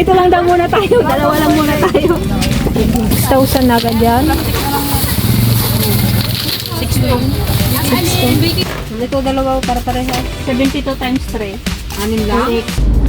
Dito lang daw muna tayo. Dalawa lang muna tayo. 6,000 na agad yan. 16. 16. Ito dalawa para pareha. 72 times 3. Anim lang. 8.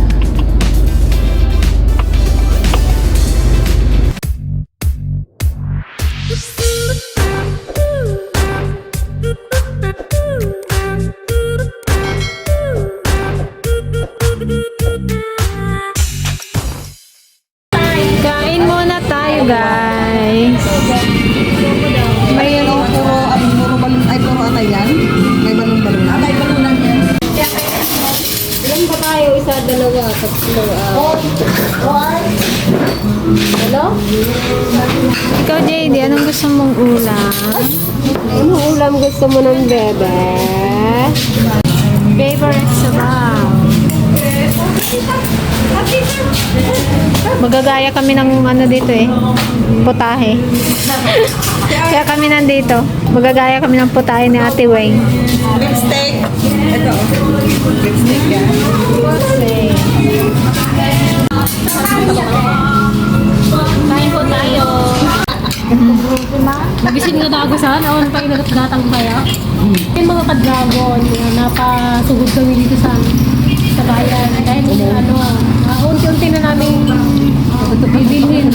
Hello? Ikaw, JD, anong gusto mong ulam? Ano ulam gusto mo ng bebe? Favorite sabaw. Magagaya kami ng ano dito eh. Putahe. Kaya kami nandito. Magagaya kami ng putahe ni Ate Weng. Beef steak. Ito. Beef steak yan. Kain Nagising nga dago saan? Awan pa inagat gatang kaya. Yung mga ka-dragon, uh, napasugod kami dito sa sa bayan. Dahil ano, uh, unti-unti na namin bibilhin.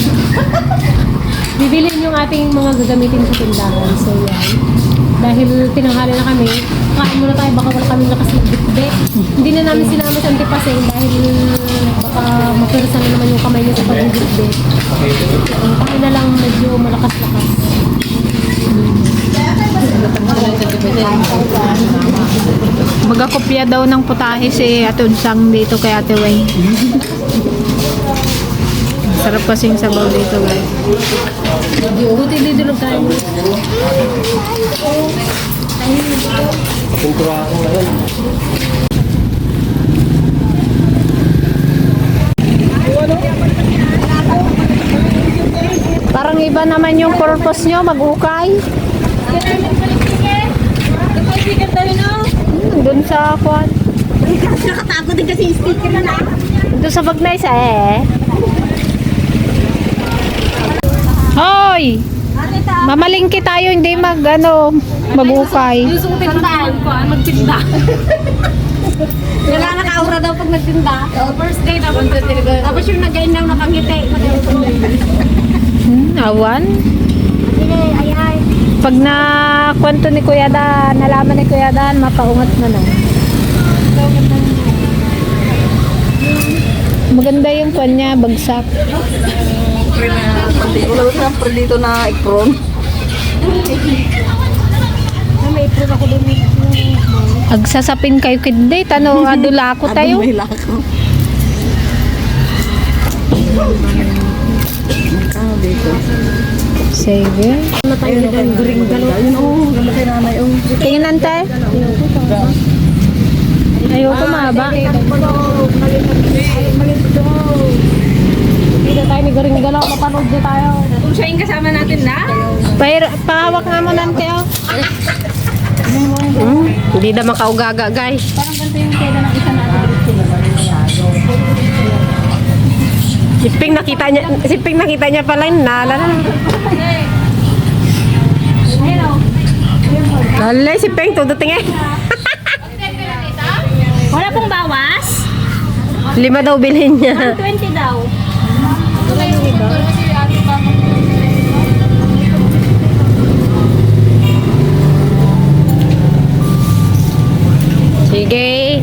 bibilhin yung ating mga gagamitin sa tindahan. So yan. Dahil tinanghali na kami, kain muna tayo, baka wala kami lakas magbitbit. Hindi na namin sinama sa antipaseng dahil baka mapirsa na naman yung kamay niya sa pagbibitbit. Kami na lang medyo malakas-lakas. Magakopya daw ng putahe si Ate Udsang dito kay Ate Weng. Sarap kasing sabaw dito, guys. Buti dito lang tayo. Parang iba naman yung purpose nyo, mag-ukay. Hmm, Doon sa kwan. Nakatago din kasi yung sticker na na. Doon sa Bagnay sa eh. Hoy! Mamalingki tayo, hindi mag, ano, mag-ukay. Ko tindahan ko, magtinda. Wala nakaura daw pag nagtinda. First day dapat talaga. Tapos yung nag-gain lang nakangiti. Hmm, awan. Pag na kwento ni Kuya Dan, nalaman ni Kuya Dan, mapaungat na na. Maganda yung kwan niya, bagsak. Wala ko siyempre dito na ikron. May ipon ako doon. Agsasapin kayo kid date, ano, adula ko tayo. May lako. Magkano dito? Ano tayo dyan? Garing galo. Ayun oh, ganda kay nanay oh. Tingnan tayo. Ayoko mahaba. Dito tayo ni Garing Galaw. Mapanood na tayo. Kung siya yung kasama natin na? Pahir pahawak nga mo nante oh. Hmm, hindi na makaugaga guys. Parang ganito yung keda ng isa natin. Si Ping nakita niya, si Ping nakita niya pala yung nala Lalay si Ping tuduting eh. Wala pong bawas? Lima daw bilhin niya. 20 daw. Sige.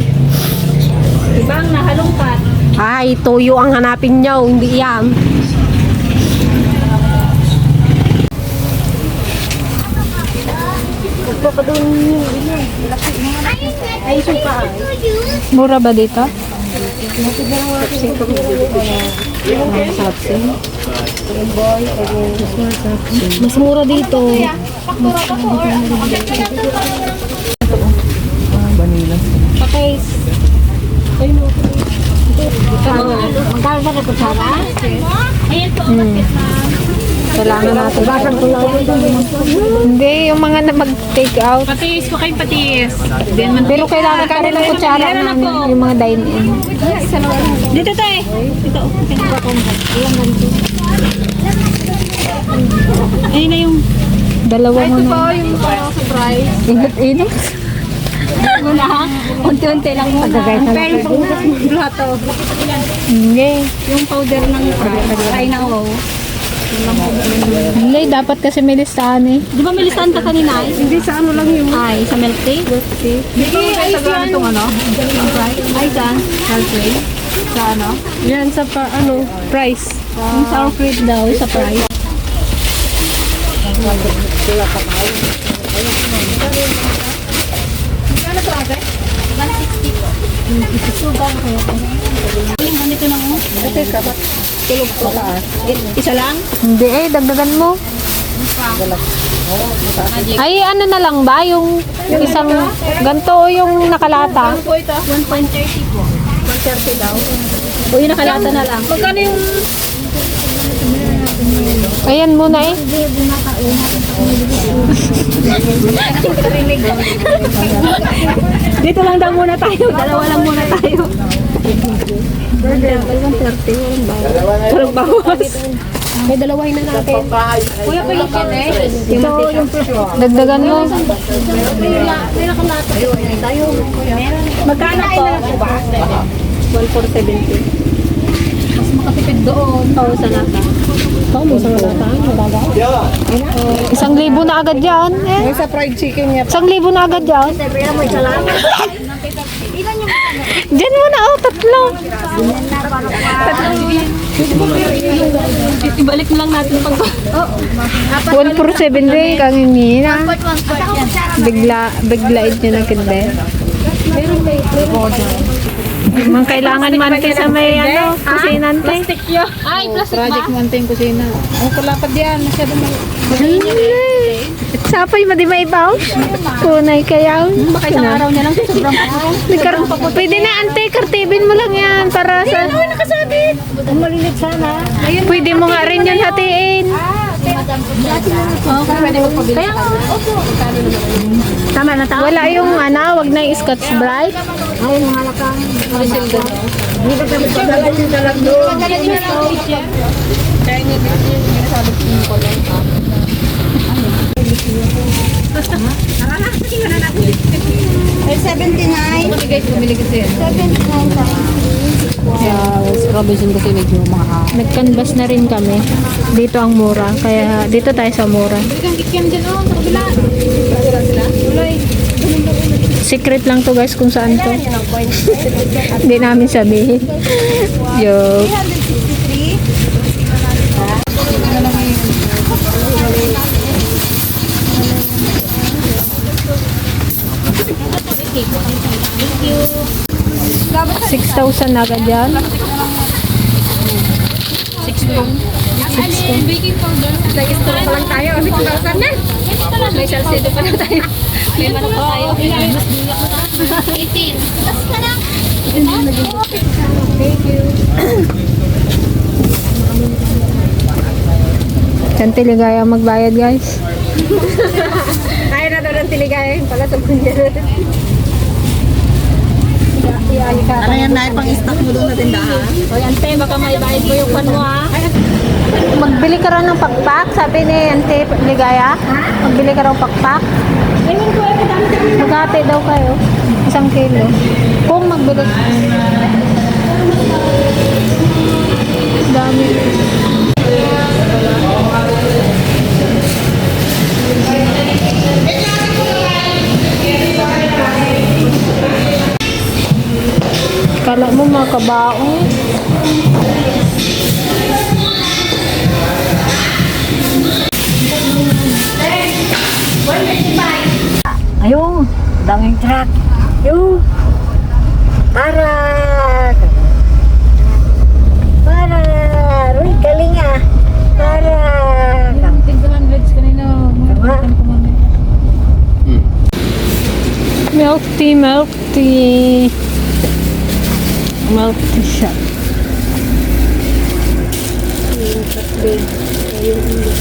Ibang nahalungkat. Ay, tuyo ang hanapin niyo, hindi yan. Ay, suka. Mura ba dito? Mas mura dito. Vanilla. Pakis. Ayun o. Magkano ba na kutsara? Ayan po. Hmm. Kailangan natin. Hindi, yung mga na mag-take out. Patiis ko kayo patiis. Pero kailangan rin ng kutsara na yung mga dine-in. Dito tayo. Dito. Ayun na yung Dalawa mo na. yung surprise. Init-init. Unti-unti lang muna. Pagkagay sa Pero pangbukas ng plato. Hindi. Yung powder ng fry na wow. Hindi, dapat kasi may listahan eh. Di ba may listahan ka kanina? Hindi sa ano lang yung... Ay, sa milk tea? Milk tea. Hindi, ay sa itong ano? Ay, sa sour cream? Sa ano? Yan, sa pa, ano, price. Yung sour cream daw, sa price. Ganito na mo. Tulog ko taas. Isa lang? Hindi eh, dagdagan mo. Ay, ano na lang ba? Yung isang ganto o yung nakalata? po ito? 1.30 po. 1.30 daw. O yung nakalata na lang. Magkano yung... Ayan muna eh. Dito lang daw muna tayo. Dalawa lang muna tayo. Burger, 130. Walang bawas. May dalawahin na natin. Kuya, pa yung eh. Yung Dagdagan mo. May nakalata. Tayo. Magkano po? 1,470. Mas makatipid doon. Oo, sa lata. Oo, mo sa lata. Magaga. Isang libo na agad yan. Eh. Sa fried chicken niya. Isang libo na agad yan. Siyempre, may salamat. Diyan mo na oh, tatlo. Ibalik na lang natin pag... 1 for 7 rin kang na. Bigla, biglaid nyo na kinde. Mang kailangan man kayo sa may ano, kusinante. Ay, plastic Project Mountain Kusina. Ang kulapad yan. Masyado may... Sapay mo di ba ibaw? Kunay kaya. Baka isang araw niya lang. Sobrang Pwede na ante, kartibin mo lang yan para sa... Ano nakasabit? Ang malilit sana. Pwede mo nga rin yun hatiin. Okay, pwede magpabili. Kaya nga, opo. Tama na tama. Wala yung ano, wag na yung scotch bright. Ay, mga lakang. Hindi ba kami pagdalatin na lang doon? Pagdalatin na lang doon. Kaya ko yung kulay. Ay, 79. Kasi guys, bumili kasi. 79 Yes, Robinson kasi medyo mahal. Nag-canvas na rin kami. Dito ang mura. Kaya dito tayo sa mura. Sa. Secret lang to guys kung saan to. Hindi namin sabihin. Joke. 6,000 na agad yan. Baking powder. Nag-store pa lang tayo. Kasi kung saan na. May salsido pa na tayo. May manok pa tayo. Mas dulak na tayo. 18. Tapos ka na. Saan tiligaya magbayad guys? Tayo na doon ang tiligay. Pala sa kunya. Ano yan na, pang stock mo doon sa tindahan? O yan, te, baka may bayad mo yung pan mo ha. Magbili ka raw ng pakpak, sabi ni Ante Ligaya. Magbili ka raw pakpak. Ayun ko, eh. Maghati daw kayo. Isang kilo. Kung magbili. Dami. Kala mo mga kabaong. Ayun, daming truck. Ayun. Para. Para. Uy, galing ah. Para. Tignan hundreds kanina. Tama. Milk tea, milk tea. Tea shop.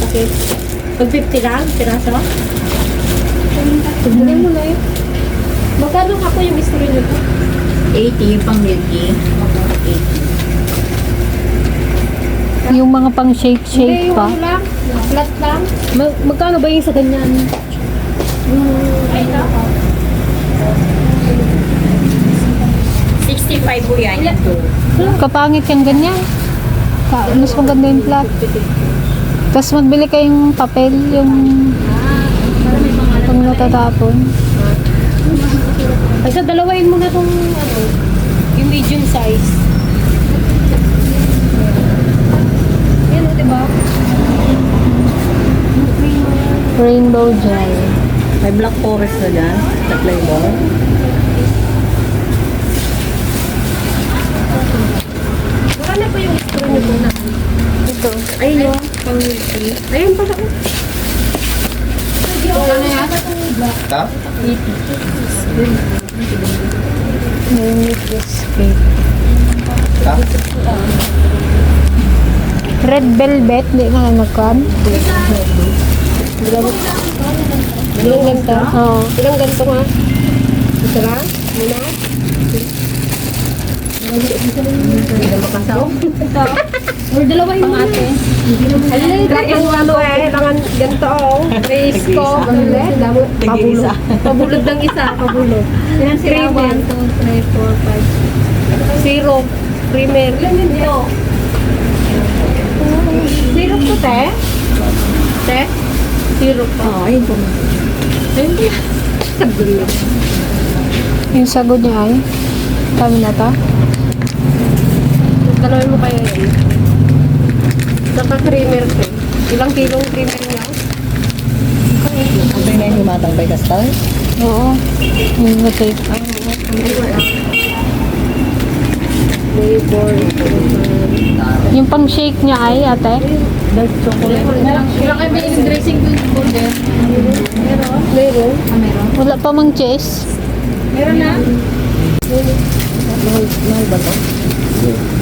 Bakit? Pag 50 lang, piraso? Hindi mo na yun. Magkano ako yung history nito? 80 pang milk tea. Yung mga pang Hindi, shake-shake yung pa. ano lang. Flat lang. Mag- magkano ba yung sa ganyan? Yung... Ay, 65 po yan. Kapangit yung ganyan. Ka mas maganda yung flat. Tapos magbili kayong papel, yung pang natatapon. Ay, sa dalawain mo na tong ano, yung medium size. Yan, o, diba? Rainbow gel. May black forest na dyan. Sa flavor. Baka na pa yung history nito na. Ito. Ayun yung milky. Ayun pala. oh. Ano yan? May biscuit. Red velvet, di na nagkan. Ilang ganito? Oo. Ilang ganito nga? Isa lang? Muna? Hindi na makasaw. Or dalawahin mo ate. Ang ano eh, kailangan ganito oh. Race ko. Pabulog. Pabulog ng isa. Pabulog. Ilan sila? 1, 2, 3, 4, 5. Zero. Primer. Ilan yun yun? Zero to te? Te? Zero pa. Oo, ayun po. Hindi. Sagulo. Yung sagot niya ay, kami na ta. Dalawin mo kaya yun. Saka creamer ko. Ilang kilong creamer niya? Ang na yung humatang by Castal. Oo. Yung matay. Flavor. Yung pang shake niya ay, ate. Dark chocolate. Ilang kayo may dressing ko yung burger? Meron. Meron? Wala pa mang cheese. Meron na? Mahal, mahal ba to?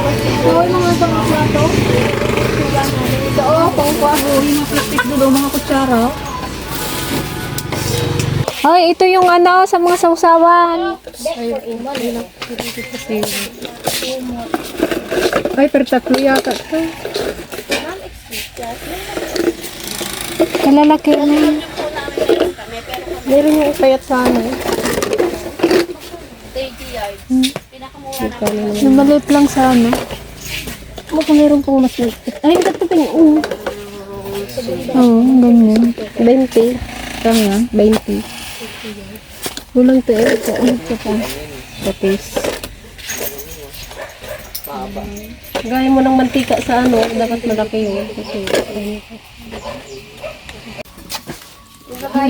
Kaway mga pang plato. Ito oh, pang kwaho. Yung plastic doon, mga kutsara. Ay, ito yung ano sa mga sausawan. Ay, pero tatlo yata. Kalalaki na. Meron yung payat sana eh. Yung maliit lang Baka meron pang mas liit. Ay, ang ganda yung Oo, ganyan. 20. Tama, 20. Kulang to eh. Ito, ano ito pa? Patis. Gaya mo ng mantika sa ano, dapat malaki yun. Kasi, ayun.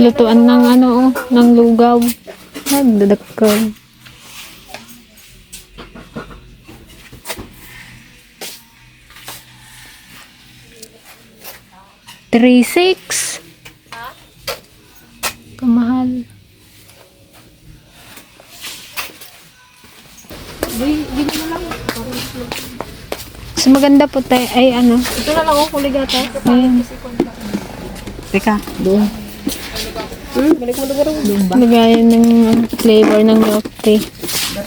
Lutuan ng ano, oh, ng lugaw. Nagdadakkan. Three six. Kamahal. Mas maganda po tayo, ay ano, Ito na lang ako kuligata. ayun, Teka, doon. Hmm, balik mo na lagayan ng ano, flavor ng milk tea.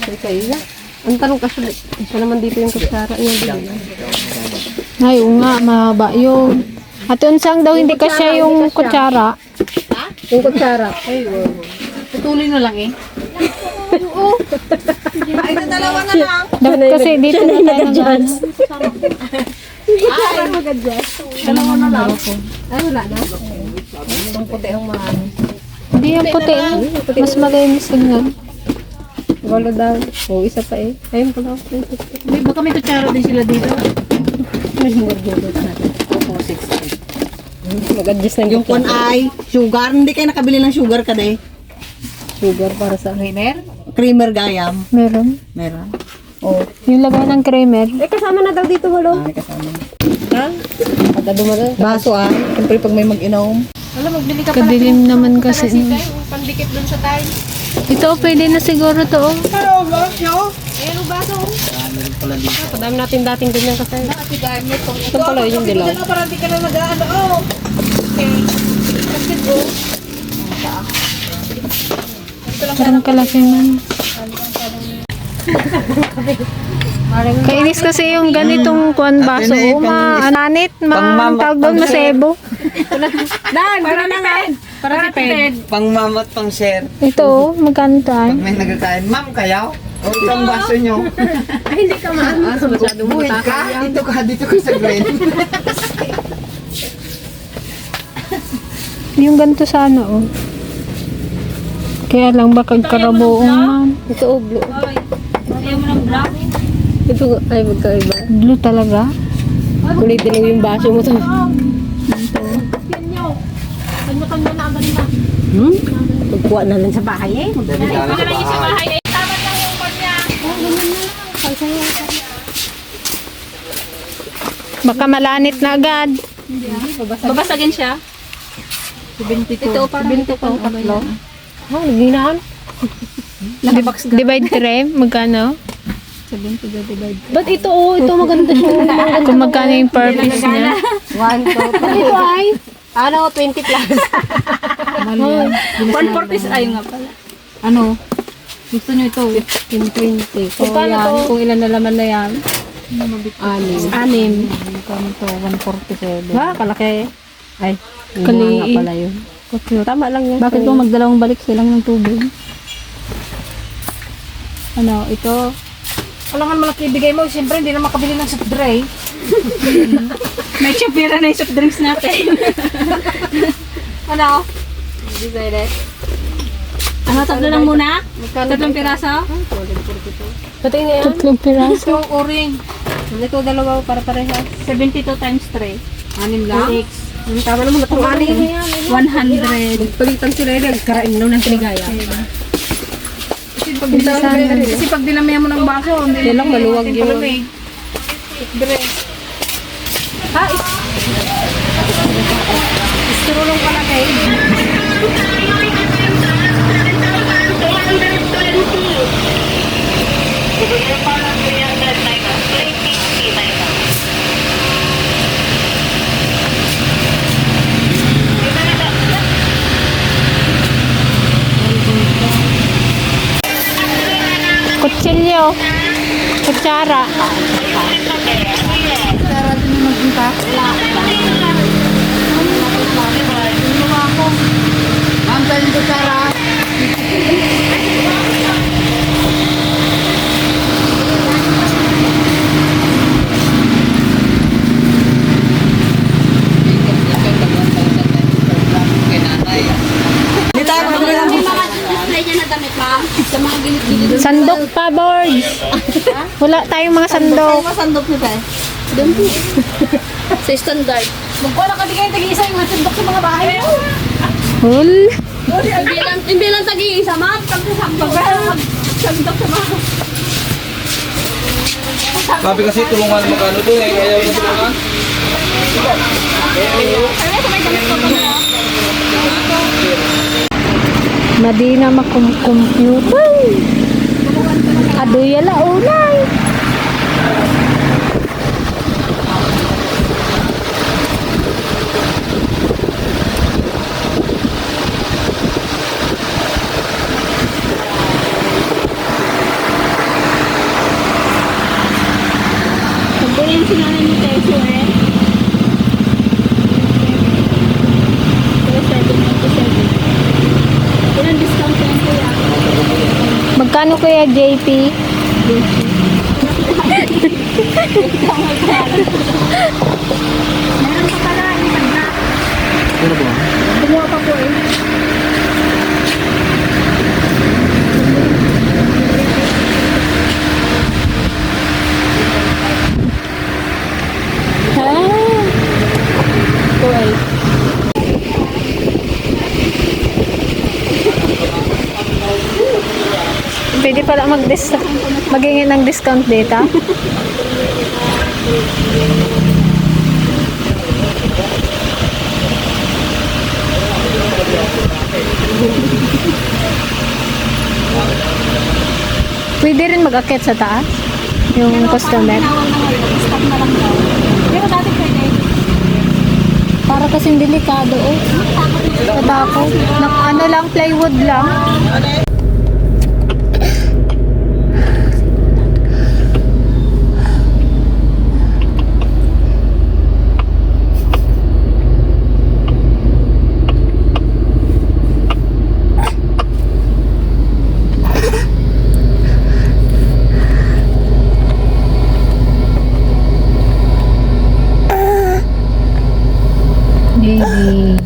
Teka, iya. Ang tanong kasi, isa naman dito yung kutsara niya. Dito. Ay, oo nga, mahaba yun. At unsang daw hindi kasya yung kutsara. Yung kutsara. Ay, wow. Putulin mo lang eh. Dapat kasi dito na tayo nag Ay, wala na. Ang puti ang mahal. Hindi yung puti. Mas malinis yun. Walo daw. Oo, isa pa eh. Ayun pala. Baka may kutsara din sila dito. May hinggod-hinggod natin. 260. Mag-adjust na Yung ay sugar. Hindi kayo nakabili ng sugar ka de. sugar para sa creamer. Creamer gayam. Meron. Meron. Oh. Yung lagay ng creamer. Eh, kasama na daw dito, walo. Ah, may kasama. Ha? Pagka dumagal. Baso ay. Siyempre pag may mag-inom. Wala, magbili ka Kadilim naman kasi. Kasi tayo, pandikit dun sa tayo. Ito, pwede na siguro to. oh. Pero ba? Yo? Ayan ang baso. Padami natin dating ganyan kasi. Ito pala yung dilaw. Para di ka na nag-ano. Oh. Parang kalaki man. Kainis kasi yung ganitong kuan baso. Oh, ma, ananit, ma, ang tawag doon, masebo. Dan, para na nga. Para si Ped. Pang mama at pang share. Ito, oh, magkano tayo? May nagkakain, ma'am kayaw? O itong baso nyo. Ay, hindi ka maano. Ah, masyadong Buhit ka, dito ka, dito ka sa Gwen. Yung ganito sana, oh. Kaya lang baka karabuong man. Ito, oblo. Ito, ay, magkaiba. Blue talaga. Kulay dilaw yung baso mo to. Hmm? Pagkuha na lang sa bahay eh. Dali galing sa bahay. Baka malanit na agad. Babasagin siya. Ito, parang ito pang tatlo. Oh, naghinaan. Divide tray, magkano? Ba't ito, oh, ito maganda siya. Kung magkano yung per piece niya. One, two, three. Ito ay, ano, 20 plus. 140 ay nga pala. Ano? Gusto nyo ito? 15, 20. So, yan, kung ilan na laman na yan. Anim. Anim. Kano to? 147. Ba, kalaki. Ay, Kaliit. Kaliit. pala yun. Tama lang yan. Bakit kung magdalawang balik silang ng tubig? Ano, ito. Kailangan malaki ibigay mo. Siyempre, hindi na makabili ng soft dry. May chupira na yung soft drinks natin. Ano? Decided. ano, tatlo lang muna? Tatlong piraso? Pati nga yan. Tatlong piraso. Yung o-ring. Ito dalawa para parehas. 72 times 3. Anim lang? Hmm, Tama naman na itong anim. 100. Palitan sila yun. Nagkarain daw ng pinigaya. Kasi pag dinamihan mo ng baso, hindi lang, maluwag yun. Isturulong pala kayo. Kutsilyo. Kutsara. Ma'am, saan yung kutsara? Hindi tayo makabili ng Sandok pa, boards. Wala tayong mga sandok. masandok nito eh. Sa standard. Magkuha na kami kayo tag-iisa yung hatundok sa mga bahay mo. Hul. Hindi lang, hindi lang tag-iisa, ma'am. Pag-sandok sa mga. Sabi kasi tulungan magkano doon eh, ayaw yung tulungan. Madina makum-computer. Adoy ala ulay. Pagdating sila na ni Tesio eh. Kaya 797. Ilan discount yan kuya? Magkano kaya JP? Meron pa pala, ilan na. Ano ba? Kumuha pa po eh. Ah. Magingin ng discount dito. Pwede rin mag-akit sa taas. Yung customer. Pero dati pwede. Para kasing delikado oh. Natakot. Na, ano lang, plywood lang. Baby.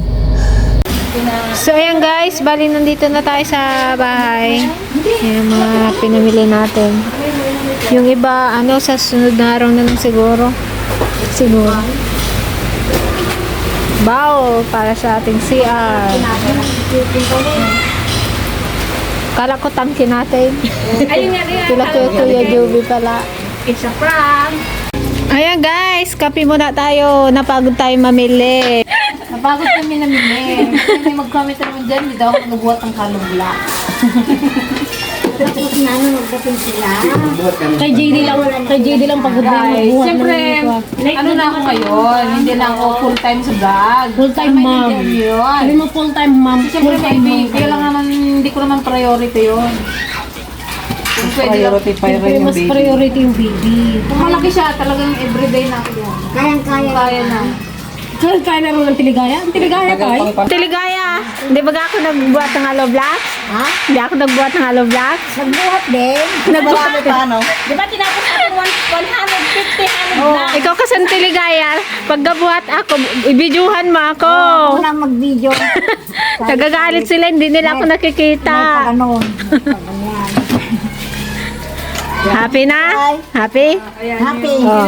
So, ayan guys, bali nandito na tayo sa bahay. Yung mga pinamili natin. Yung iba, ano, sa sunod na araw na lang siguro. Siguro. Bao, para sa ating CR. Kala ko tangki natin. Ayun nga rin. Sila kuya Kuya pala. It's a prank. Ayan guys, kape muna tayo. Napagod tayo mamili. Napagod kami namili. May mag-comment naman dyan, hindi daw ako nagbuhat ng kalungla. Tapos na ano, magdating sila. Kay JD lang, kay JD lang pagod na yung Guys, magbuhat siyempre, ano na ako ngayon? Hindi na ako full-time sa vlog. Full-time Tama, mom. hindi yun. Sabi mo full-time mom, Siyempre, full-time baby, kaya lang naman, hindi ko naman priority yun. Kung pwede lang, Siyempre, mas priority yung baby. Kung malaki siya, talagang everyday na ako yan. Kayang-kaya. Kaya na. Kaya rin ng tiligaya? Ang tiligaya kay? Tiligaya, hindi ba ako nagbuhat ng hollow blocks? Ha? Hindi ako nagbuhat ng hollow blocks? Nagbuhat din. Nagbuhat. Paano? Di ba tinapos natin 150, 100 Oh, ikaw kasi ang tiligaya, pag gabuhat ako, ibidyuhan mo ako. Ako na mag-video. Nagagalit sila, hindi nila ako nakikita. Ganon. Happy na? Happy? Happy. Oh.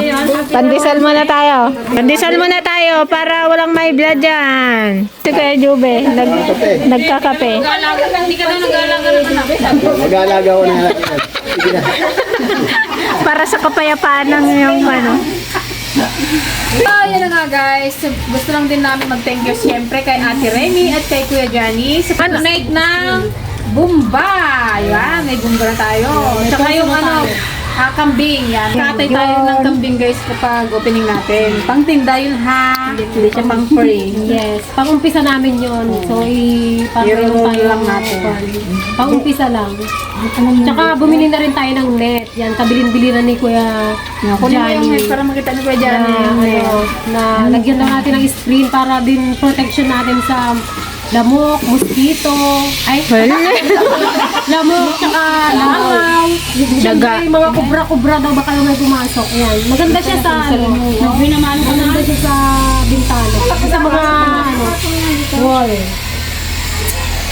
Pandesal muna tayo. Pandesal muna tayo para walang may blood dyan. Si Kuya Jube, nag, nagkakape. Hindi ka na nag-aalaga ng anak. Mag-aalaga ko na. Para sa kapayapaan ng yung ano. So, yan na nga guys. Gusto lang din namin mag-thank you siyempre kay Ate Remy at kay Kuya Johnny sa pag-donate ng Bumba. Yan, may Bumba na tayo. Tsaka yung ano, ah, kambing. Yan. Katay tayo ng kambing guys kapag opening natin. Pang tinda yun ha. Hindi siya pang free. Yes, pang-umpisa namin yon So, i Pero pang tayo lang natin. Pang-umpisa lang. Tsaka bumili na rin tayo ng net. Yan, kabilin-bili na ni Kuya Kunin mo yung Johnny. head para makita ni Kuya Na, Johnny. yung ano, na lagyan lang natin ng screen para din protection natin sa lamok, mosquito, ay, lamok, tsaka langaw. Siyempre, yung mga kubra-kubra daw baka may pumasok. Ayan. Maganda siya sa, ano, maganda siya sa bintana. Sa mga, ano, wall.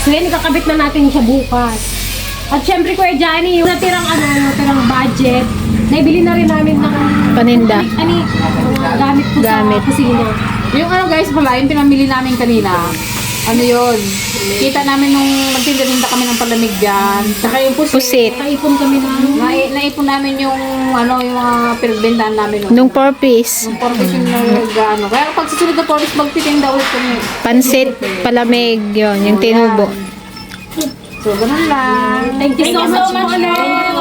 So, yan, ikakabit na natin siya bukas. At syempre, Kuya Johnny, yung natirang, ano, natirang budget, naibili na rin namin ng Paninda. ani, mga gamit ko Gamit. sa kusina. Yung ano guys pala, yung pinamili namin kanina, ano yun, kita namin nung magtinda-tinda kami ng palamig dyan, saka yung pusit, Pusit. Nakaipon kami ng Nai- naipon namin yung ano yung mga pinagbentahan namin Nung 4 piece. Yung porkis yung nag-ano. Kaya pag susunod na porkis, magtitinda ulit kami. Pansit, palamig, yon yung tinubo. So, ganun lang. Thank you so much po ulit.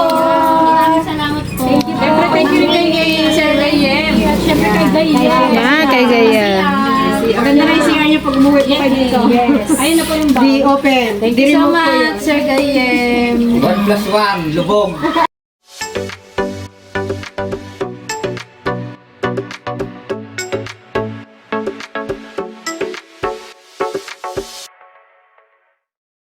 Salamat po. Siyempre, thank you kay Sir Gayem. At syempre kay Gaya. Ah, kay Gaya. Ang ganda na yung singa niyo pag umuwi po kayo dito. Yes. Ayun na po yung bag. Be open. Thank you so much, Sir Gayem. 1 plus 1, lubog.